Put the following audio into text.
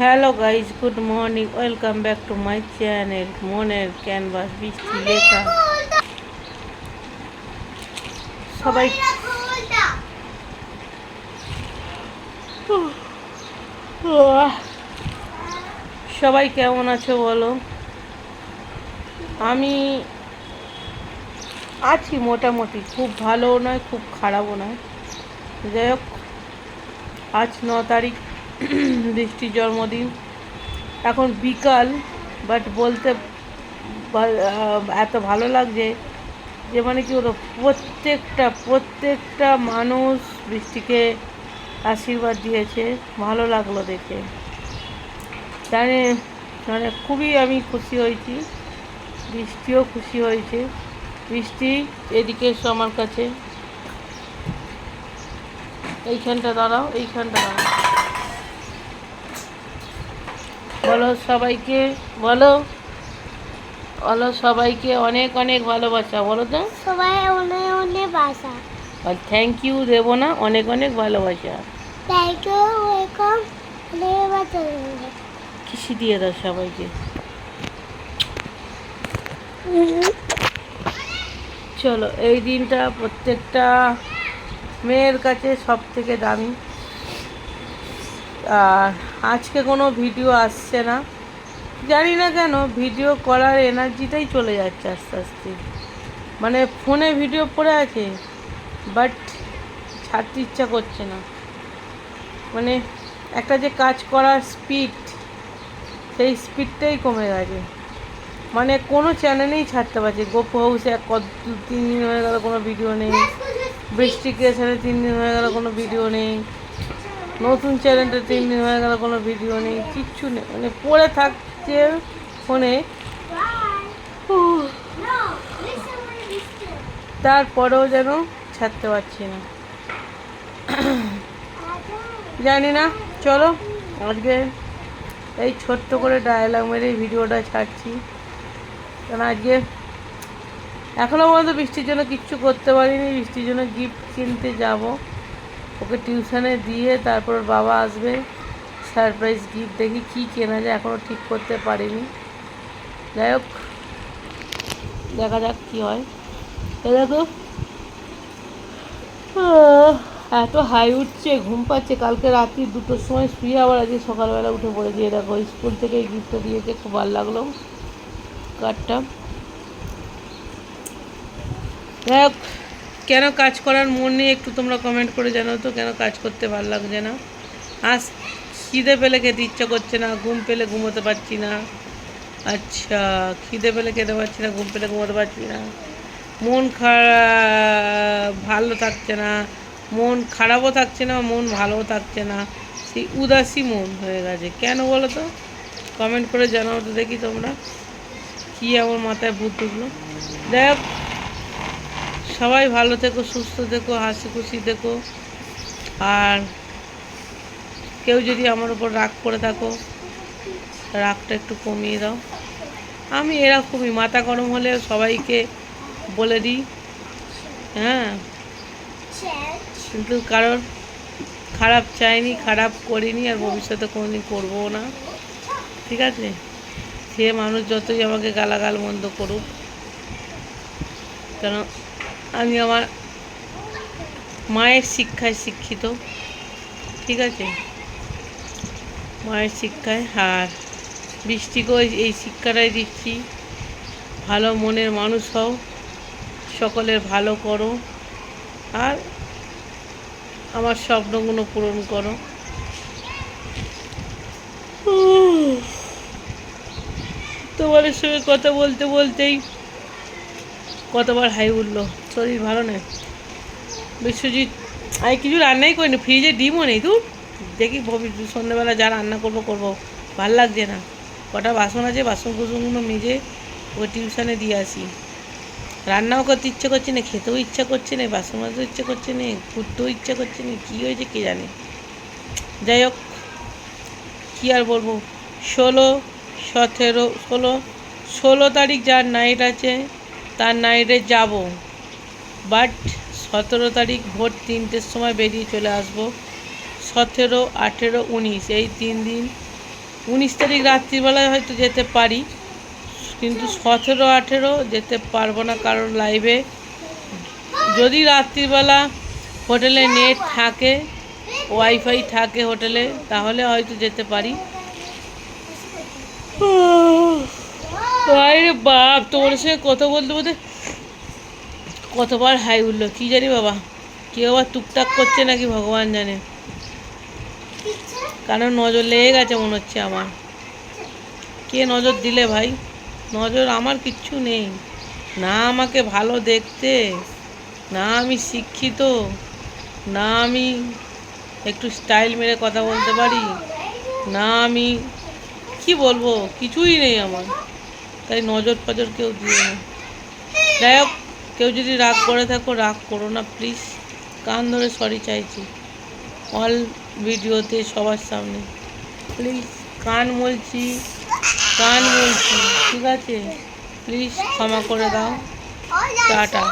Hello guys good morning welcome back to my channel মনের canvas বৃষ্টি লেখা সবাই সবাই কেমন আছো বলো? আমি আছি মোটামুটি। খুব ভালোও নয়, খুব খারাপও নয়। যাই হোক, আজ ন তারিখ। বৃষ্টির জন্মদিন। এখন বিকাল বাট বলতে এত ভালো লাগছে যে মানে কি হলো প্রত্যেকটা প্রত্যেকটা মানুষ বৃষ্টিকে আশীর্বাদ দিয়েছে, ভালো লাগল দেখে। জানে মানে খুবই আমি খুশি হয়েছি বৃষ্টিও খুশি হয়েছে। বৃষ্টি এদিকে এসো আমার কাছে। এইখানটা দাঁড়াও এইখানটা দাঁড়াও। বলো সবাইকে বলো। বলো সবাইকে অনেক অনেক ভালোবাসা বলো তো। সবাই অনেক অনেক বাসা আর থ্যাংক ইউ দেবো না অনেক অনেক ভালোবাসা। থ্যাংক ইউ ওয়েলকাম কিসি দিয়ে দাও সবাইকে। চলো এই দিনটা প্রত্যেকটা মেয়ের কাছে সব থেকে দামি। আর আজকে কোনো ভিডিও আসছে না। জানি না কেন, ভিডিও করার এনার্জিটাই চলে যাচ্ছে আস্তে আস্তে। মানে ফোনে ভিডিও পড়ে আছে, বাট ছাড়তে ইচ্ছা করছে না। মানে একটা যে কাজ করার স্পিড সেই স্পিডটাই কমে গেছে। মানে কোনো চ্যানেলেই ছাড়তে পারছে গোপ হাউসে এক তিন দিন হয়ে গেল কোনো ভিডিও নেই। বৃষ্টি ক্রিয়েশনে তিন দিন হয়ে গেল কোনো ভিডিও নেই। নতুন চ্যানেলটা তিন দিন হয়ে গেল, কোনো ভিডিও নেই, কিচ্ছু নেই। মানে পড়ে থাকছে ফোনে। তারপরেও যেন ছাড়তে পারছি না। জানি না, চলো আজকে এই ছোট্ট করে ডায়লগ মেরে ভিডিওটা ছাড়ছি। কারণ আজকে এখনও পর্যন্ত বৃষ্টির জন্য কিচ্ছু করতে পারিনি, বৃষ্টির জন্য গিফট কিনতে যাব। ওকে টিউশনে দিয়ে তারপর বাবা আসবে সারপ্রাইজ গিফট দেখি কী কেনা যায় এখনও ঠিক করতে পারিনি। যাই হোক, দেখা যাক কী হয়। দেখো। এত হাই উঠছে, ঘুম পাচ্ছে। কালকে রাত্রি দুটোর সময় শুয়ে আবার আজকে সকালবেলা উঠে পড়েছি। এ দেখো, স্কুল থেকে এই গিফটটা দিয়েছে, খুব ভালো লাগল। কার্ডটা যাই হোক কেন কাজ করার মন নেই একটু তোমরা কমেন্ট করে জানো তো, কেন কাজ করতে ভালো লাগছে না? আজ খিদে পেলে খেতে ইচ্ছা করছে না, ঘুম পেলে ঘুমোতে পারছি না। আচ্ছা খিদে পেলে খেতে পারছি না, ঘুম পেলে ঘুমোতে পারছি না। মন খারাপ, ভালো থাকছে না। মন খারাপও থাকছে না, মন ভালোও থাকছে না। সেই উদাসী মন হয়ে গেছে। কেন বলো তো? কমেন্ট করে জানাও তো দেখি তোমরা। কী আমার মাথায় ভূত ঢুকলো হোক সবাই ভালো থেকো, সুস্থ থেকো, হাসি খুশি থেকো। আর কেউ যদি আমার উপর রাগ করে থাকো, রাগটা একটু কমিয়ে দাও। আমি এরকমই, মাথা গরম হলে সবাইকে বলে দিই। হ্যাঁ। কিন্তু কারোর খারাপ চাইনি, খারাপ করিনি, আর ভবিষ্যতে কোনোদিন করব না। ঠিক আছে? সে মানুষ যতই আমাকে গালাগাল মন্দ করুক কেন আমি আমার মায়ের শিক্ষায় শিক্ষিত। ঠিক আছে? মায়ের শিক্ষায় আর বৃষ্টিকেও এই- শিক্ষাটাই দিচ্ছি। ভালো মনের মানুষ হও। সকলের ভালো করো। আর আমার স্বপ্নগুলো পূরণ করো। তোমাদের সঙ্গে কথা বলতে বলতেই কতবার হাই উঠল। শরীর ভালো নেই। বিশ্বজিৎ, আমি কিছু রান্নাই করিনি ফ্রিজে ডিমও নেই তুই দেখি সন্ধ্যেবেলা যা রান্না করব করব, ভালো লাগছে না। কটা বাসন আছে, বাসন কুসনগুলো মেজে ওই টিউশনে দিয়ে আসি। রান্নাও করতে ইচ্ছে করছে না, খেতেও ইচ্ছা করছে না, বাসন মাজতেও ইচ্ছে করছে না, ঘুরতেও ইচ্ছা করছে না, কী হয়েছে কে জানে। যাই হোক, কী আর বলব? ষোলো, সতেরো, ষোলো ষোলো তারিখ যার নাইট আছে, তার নাইটে যাব। বাট সতেরো তারিখ ভোর তিনটের সময় বেরিয়ে চলে আসব। সতেরো, আঠেরো, উনিশ, এই তিন দিন। উনিশ তারিখ রাত্রিবেলায় হয়তো যেতে পারি, কিন্তু সতেরো, আঠেরো যেতে পারব না কারণ লাইভে যদি রাত্রিবেলা হোটেলে নেট থাকে ওয়াইফাই থাকে হোটেলে, তাহলে হয়তো যেতে পারি। বাপ তোমার সঙ্গে কথা বলতে বলতে কতবার হাই উঠল? কি জানি বাবা? কেউ আবার টুকটাক করছে নাকি ভগবান জানে। কারণ নজর লেগে গেছে মনে হচ্ছে আমার। কে নজর দিলে ভাই? নজর আমার কিচ্ছু নেই। না আমাকে ভালো দেখতে, না আমি শিক্ষিত, না আমি একটু স্টাইল মেরে কথা বলতে পারি, না আমি, কি বলব? কিছুই নেই আমার। তাই নজর ফজর কেউ দিয়ে না। যাই হোক কেউ যদি রাগ করে থাকো রাগ করো না প্লিজ কান ধরে সরি চাইছি। অল ভিডিওতে সবার সামনে। প্লিজ কান বলছি কান বলছি ঠিক আছে? প্লিজ ক্ষমা করে দাও। টাটা